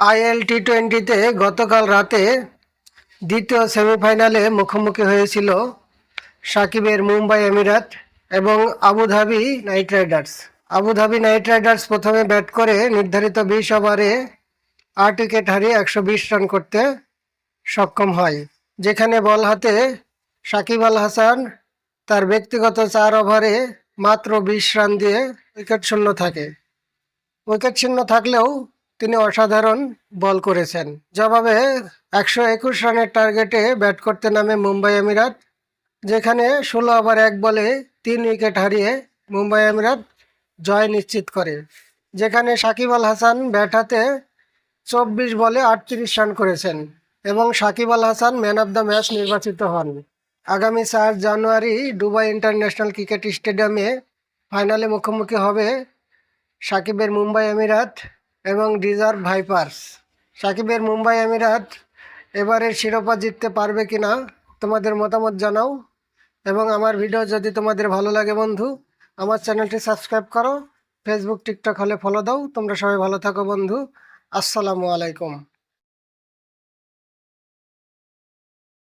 IL টি টোয়েন্টিতে গতকাল রাতে দ্বিতীয় সেমিফাইনালে মুখোমুখি হয়েছিল সাকিবের মুম্বাই এমিরাত এবং Abu Dhabi knight riders. Abu Dhabi knight riders প্রথমে ব্যাট করে নির্ধারিত বিশ ওভারে আট উইকেট হারিয়ে একশো বিশ রান করতে সক্ষম হয়, যেখানে বল হাতে সাকিব আল হাসান তার ব্যক্তিগত চার ওভারে মাত্র বিশ রান দিয়ে উইকেট শূন্য থাকে। উইকেট শূন্য থাকলেও তিনি অসাধারণ বল করেছেন। জবাবে একশো একুশ রানের টার্গেটে ব্যাট করতে নামে মুম্বাই আমিরাত, যেখানে ষোলো ওভার এক বলে তিন উইকেট হারিয়ে মুম্বাই আমিরাত জয় নিশ্চিত করে। যেখানে সাকিব আল হাসান ব্যাট হাতে চব্বিশ বলে আটত্রিশ রান করেছেন এবং Shakib Al Hasan man of the match নির্বাচিত হন। আগামী চার জানুয়ারি দুবাই ইন্টারন্যাশনাল ক্রিকেট স্টেডিয়ামে ফাইনালে মুখোমুখি হবে সাকিবের মুম্বাই আমিরাত। এবং ডিজার্ভ ভাইপার্স। সাকিবের মুম্বাই আমিরাত এবারের শিরোপা জিততে পারবে কি না তোমাদের মতামত জানাও। এবং আমার ভিডিও যদি তোমাদের ভালো লাগে বন্ধু, আমার চ্যানেলটি সাবস্ক্রাইব করো। ফেসবুক, টিকটক হলে ফলো দাও। তোমরা সবাই ভালো থাকো বন্ধু। আসসালামু আলাইকুম।